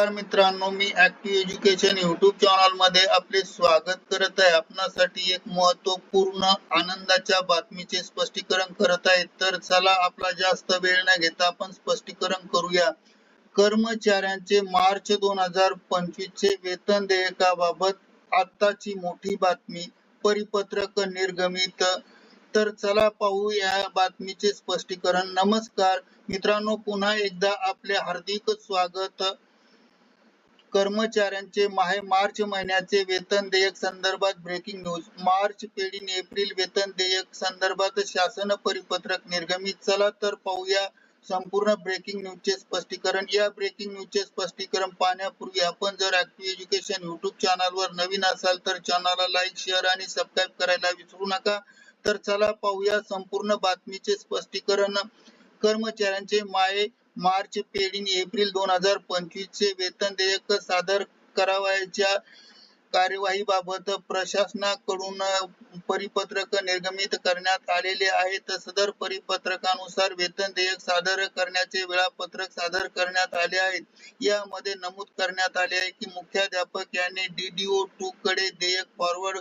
नमस्कार मित्रांनो मी ऍक्टिव्ह एज्युकेशन युट्यूब चॅनलमध्ये आपले स्वागत करत आहे. आपणासाठी एक महत्त्वपूर्ण आनंदाच्या बातमीचे स्पष्टीकरण करत आहे. तर चला आपला जास्त वेळ न घेता आपण स्पष्टीकरण करूया. कर्मचाऱ्यांचे मार्च दोन हजार पंचवीस चे वेतन देयकाबाबत आताची मोठी बातमी परिपत्रक निर्गमित. तर चला पाहू या बातमीचे स्पष्टीकरण. नमस्कार मित्रांनो पुन्हा एकदा आपले हार्दिक स्वागत. कर्मचाऱ्यांचे माहे मार्च महिन्याचे वेतन देयक संदर्भात ब्रेकिंग न्यूज मार्च पेढीन एप्रिल वेतन देयक संदर्भात शासन परिपत्रक निर्गमित. चला तर पाहूया संपूर्ण ब्रेकिंग न्यूजचे स्पष्टीकरण. या ब्रेकिंग न्यूजचे स्पष्टीकरण पाहण्यापूर्वी आपण जर ऍक्टिव्ह एज्युकेशन युट्यूब चॅनलवर नवीन असाल तर चॅनलला लाईक शेअर आणि सबस्क्राईब करायला विसरू नका. तर चला पाहूया संपूर्ण बातमीचे स्पष्टीकरण. कर्मचाऱ्यांचे माय मार्च पेढीन एप्रिल दोन हजार पंचवीस चे वेतन देयक सादर करावयाच्या कार्यवाहीबाबत प्रशासनाकडून परिपत्रक निर्गमित करण्यात आलेले आहेत. सदर परिपत्रकानुसार वेतन देयक सादर करण्याचे वेळापत्रक सादर करण्यात आले आहे. यामध्ये नमूद करण्यात आले आहे की मुख्याध्यापक यांनी डीडीओ टू कडे देयक फॉरवर्ड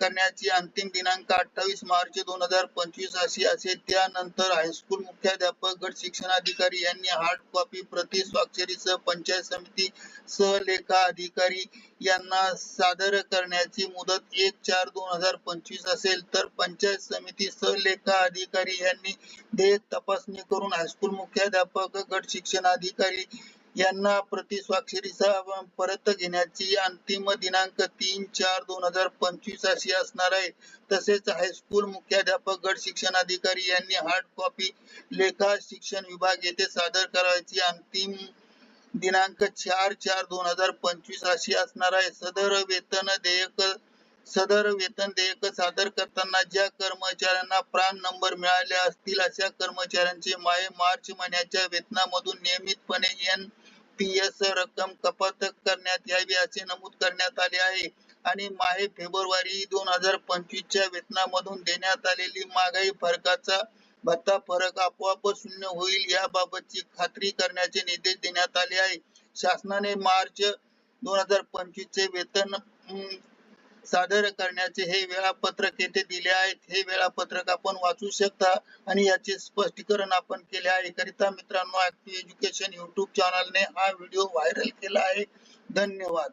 करण्याची अंतिम दिनांक अठ्ठावीस मार्च दोन हजार पंचवीस अशी असेल त्यानंतर हायस्कूल मुख्याध्यापक गट शिक्षणाधिकारी यांनी हार्ड कॉपी प्रति स्वाक्षरीसह पंचायत समिती सहलेखा अधिकारी यांना सादर करण्याची मुदत एक चार दोन हजार पंचवीस असेल. तर पंचायत समिती सहलेखा अधिकारी यांनी देयक तपासणी करून हायस्कूल मुख्याध्यापक गट शिक्षणाधिकारी यांना प्रतिस्वाक्षरीसह परत घेण्याची अंतिम दिनांक तीन चार दोन हजार पंचवीस अशी असणार आहे. तसेच हायस्कूल मुख्याध्यापक गट शिक्षण अधिकारी यांनी हार्ड कॉपी लेखा शिक्षण विभाग येथे सादर करायची अंतिम दिनांक चार चार दोन हजार पंचवीस अशी असणार आहे. सदर वेतन देयक सदर वेतन देयक सादर करताना ज्या कर्मचाऱ्यांना प्राण नंबर मिळाले असतील अशा कर्मचाऱ्यांचे माय मार्च महिन्याच्या वेतनामधून नियमितपणे एन पीएस रक्कम कपात करण्यात यावी असे नमूद करण्यात आले आहे. आणि माहे फेब्रुवारी दोन हजार पंचवीस च्या वेतनामधून देण्यात आलेली महागाई फरकाचा भत्ता फरक आपोआप शून्य होईल याबाबतची खात्री करण्याचे निर्देश देण्यात आले आहे. शासनाने मार्च दोन हजार पंचवीस चे वेतन सादर करण्याचे हे वेळापत्रक येथे दिले आहेत. हे वेळापत्रक आपण वाचू शकता आणि याचे स्पष्टीकरण आपण केले आहे. करिता मित्रांनो ऍक्टिव्ह एज्युकेशन युट्यूब चॅनलने हा व्हिडिओ व्हायरल केला आहे. धन्यवाद.